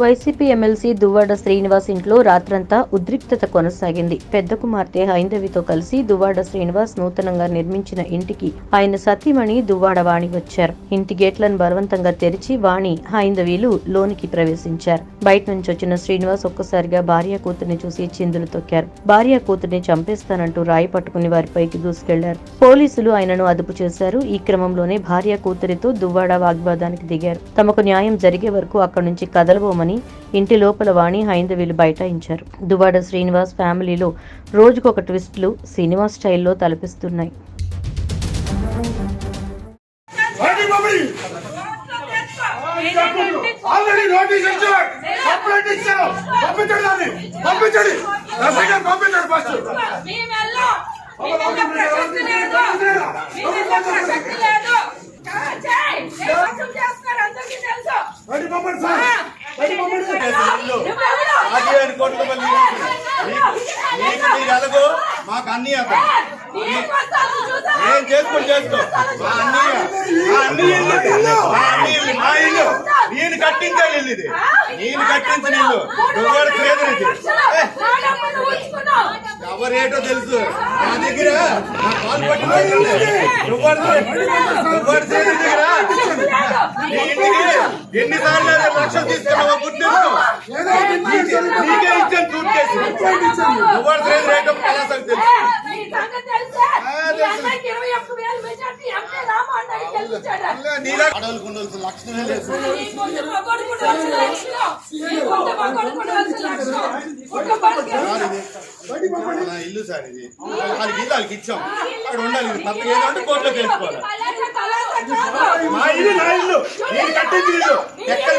YCP MLC Duvvada Srinivas ఇంట్లో రాత్రంతా ఉద్రిక్తత కొనసాగింది. పెద్ద కుమార్తె హైందవితో కలిసి దువ్వాడ శ్రీనివాస్ నూతనంగా నిర్మించిన ఇంటికి ఆయన సతీమణి దువ్వాడ వాణి వచ్చారు. ఇంటి గేట్లను బలవంతంగా తెరిచి వాణి హైందవీలు లోనికి ప్రవేశించారు. బయట నుంచి వచ్చిన శ్రీనివాస్ ఒక్కసారిగా భార్య కూతుర్ని చూసి చిందులు తొక్కారు. భార్య కూతుర్ని చంపేస్తానంటూ రాయి పట్టుకుని వారిపైకి దూసుకెళ్ళారు. పోలీసులు ఆయనను అదుపు చేశారు. ఈ క్రమంలోనే భార్య కూతురితో దువ్వాడ వాగ్వాదానికి దిగారు. తమకు న్యాయం జరిగే వరకు అక్కడి నుంచి కదలబోమని ఇంటి లోపల వాణి హైందవీలు బైఠాయించారు. దువ్వాడ శ్రీనివాస్ ఫ్యామిలీలో రోజుకొక ట్విస్టులు సినిమా స్టైల్లో తలపిస్తున్నాయి. Ready, Bobby? ఆల్రెడీ నోటీస్ ఇచ్చాడు కంప్లైంట్ ఇచ్చారు. పంపించండి దాన్ని. పంపించండి. ఎస్ఐ గారు పంపించండి. ఫస్ట్ ఆదివారి కోట్ల మంది నీకు మీరు ఎలాగో మాకు అన్ని ఏం చేసుకో చేసుకో మా అన్నయ్య మా అన్నయ్య మా అన్నయ్య మా ఇల్లు. నేను కట్టించే ఇల్లు ఇది. నేను కట్టించిన ఇల్లు. ఎవరు లేదు ఇది ఏ, ఎవరేటో తెలుసు. నా దగ్గర నా కాలు పట్టిన ఎవరు ఎవరు చేయని దగ్గర. నీ ఇంటికి ఎన్నిసార్లు లక్షలు తీసుకున్నావో గుర్తించు నీకే ఇచ్చాను. సూట్ కేసు ఎవరు చేయని రేటు కళాశాలకు తెలుసు. ఇల్లు సార్ ఇది. వాళ్ళకి ఇల్లు వాళ్ళకి ఇచ్చాం. అక్కడ ఉండాలి. పక్కన ఏదంటే కోర్టులో తెలుసుకోవాలి ఇల్లు నా ఇల్లు. నేను ఇల్లు. ఎక్కడ